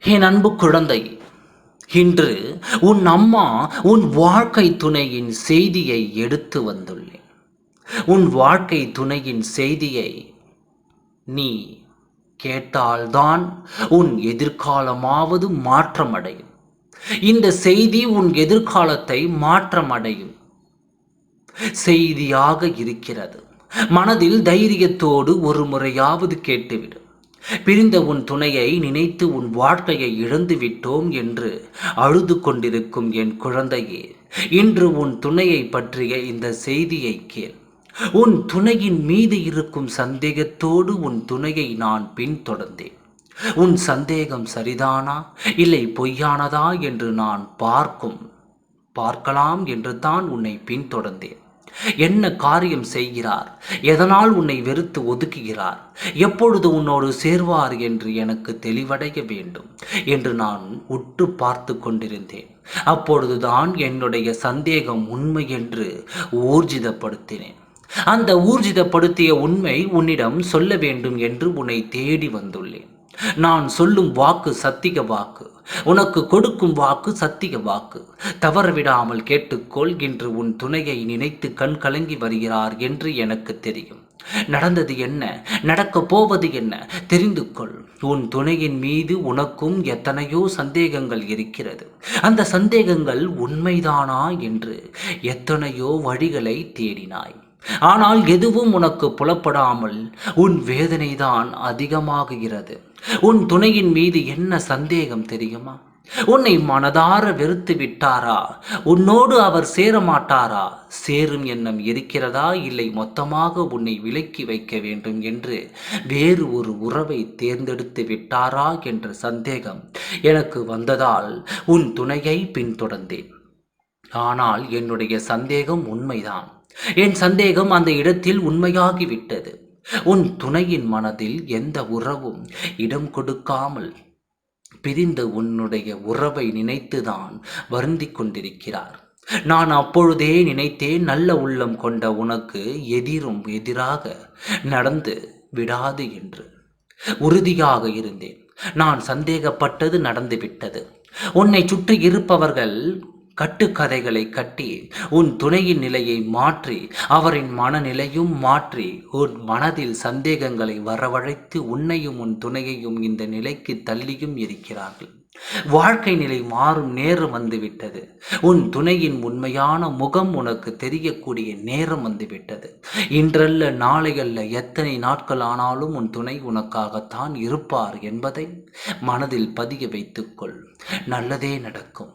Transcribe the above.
என் அன்பு குழந்தை இன்று உன் அம்மா உன் வாழ்க்கை துணையின் செய்தியை எடுத்து வந்துள்ளேன். உன் வாழ்க்கை துணையின் செய்தியை நீ கேட்டால்தான் உன் எதிர்காலமாவது மாற்றமடையும். இந்த செய்தி உன் எதிர்காலத்தை மாற்றமடையும். செய்தியாக இருக்கிறது. மனதில் தைரியத்தோடு ஒரு முறையாவது கேட்டுவிடும் பிரிந்த உன் துணையை நினைத்து உன் வாழ்க்கையை இழந்து விட்டோம் என்று அழுது கொண்டிருக்கும் என் குழந்தையே இன்று உன் துணையை பற்றிய இந்த செய்தியை கேள். உன் துணையின் மீது இருக்கும் சந்தேகத்தோடு உன் துணையை நான் பின்தொடர்ந்தேன். உன் சந்தேகம் சரிதானா? இல்லை பொய்யானதா? என்று நான் பார்க்கும் பார்க்கலாம் என்று தான் உன்னை பின்தொடர்ந்தேன். என்ன காரியம் செய்கிறார்? எதனால் உன்னை வெறுத்து ஒதுக்குகிறார்? எப்பொழுது உன்னோடு சேர்வார் என்று எனக்கு தெளிவடைய வேண்டும் என்று நான் உற்று பார்த்து கொண்டிருந்தேன். அப்பொழுதுதான் என்னுடைய சந்தேகம் உண்மை என்று ஊர்ஜிதப்படுத்தினேன். அந்த ஊர்ஜிதப்படுத்திய உண்மை உன்னிடம் சொல்ல வேண்டும் என்று உன்னை தேடி வந்துள்ளேன். நான் சொல்லும் வாக்கு சத்திக வாக்கு உனக்கு கொடுக்கும் வாக்கு சத்திக வாக்கு. தவறவிடாமல் கேட்டுக்கொள் என்று உன் துணையை நினைத்து கண் கலங்கி வருகிறார் என்று எனக்கு தெரியும். நடந்தது என்ன? நடக்கப் போவது என்ன? தெரிந்து கொள். உன் துணையின் மீது உனக்கும் எத்தனையோ சந்தேகங்கள் இருக்கிறது. அந்த சந்தேகங்கள் உண்மைதானா என்று எத்தனையோ வழிகளை தேடினாய். ஆனால் எதுவும் உனக்கு புலப்படாமல் உன் வேதனைதான் அதிகமாகுகிறது உன் துணையின் மீது என்ன சந்தேகம் தெரியுமா? உன்னை மனதார வெறுத்து விட்டாரா? உன்னோடு அவர் சேர மாட்டாரா சேரும் எண்ணம் இருக்கிறதா? இல்லை மொத்தமாக உன்னை விலக்கி வைக்க வேண்டும் என்று வேறு ஒரு உறவை தேர்ந்தெடுத்து விட்டாரா என்ற சந்தேகம் எனக்கு வந்ததால் உன் துணையை பின்தொடர்ந்தேன். ஆனால் என்னுடைய சந்தேகம் உண்மைதான். என் சந்தேகம் அந்த இடத்தில் உண்மையாகிவிட்டது. உன் துணையின் மனதில் எந்த உறவும் இடம் கொடுக்காமல் பிரிந்த உன்னுடைய உறவை நினைத்துதான் வருந்தி கொண்டிருக்கிறார். நான் அப்பொழுதே நினைத்தேன் நல்ல உள்ளம் கொண்ட உனக்கு எதிரும் எதிராக நடந்து விடாது என்று. உறுதியாக இருந்தேன். நான் சந்தேகப்பட்டது நடந்துவிட்டது. உன்னை சுற்றி இருப்பவர்கள் கட்டுக்கதைகளை கட்டி உன் துணையின் நிலையை மாற்றி அவரின் மனநிலையும் மாற்றி உன் மனதில் சந்தேகங்களை வரவழைத்து உன்னையும் உன் துணையையும் இந்த நிலைக்கு தள்ளியும் இருக்கிறார்கள். வாழ்க்கை நிலை மாறும் நேரம் வந்துவிட்டது. உன் துணையின் உண்மையான முகம் உனக்கு தெரியக்கூடிய நேரம் வந்துவிட்டது. இன்றல்ல நாளையல்ல எத்தனை நாட்கள் ஆனாலும் உன் துணை உனக்காகத்தான் இருப்பார் என்பதை மனதில் பதிய வைத்துக்கொள். நல்லதே நடக்கும்.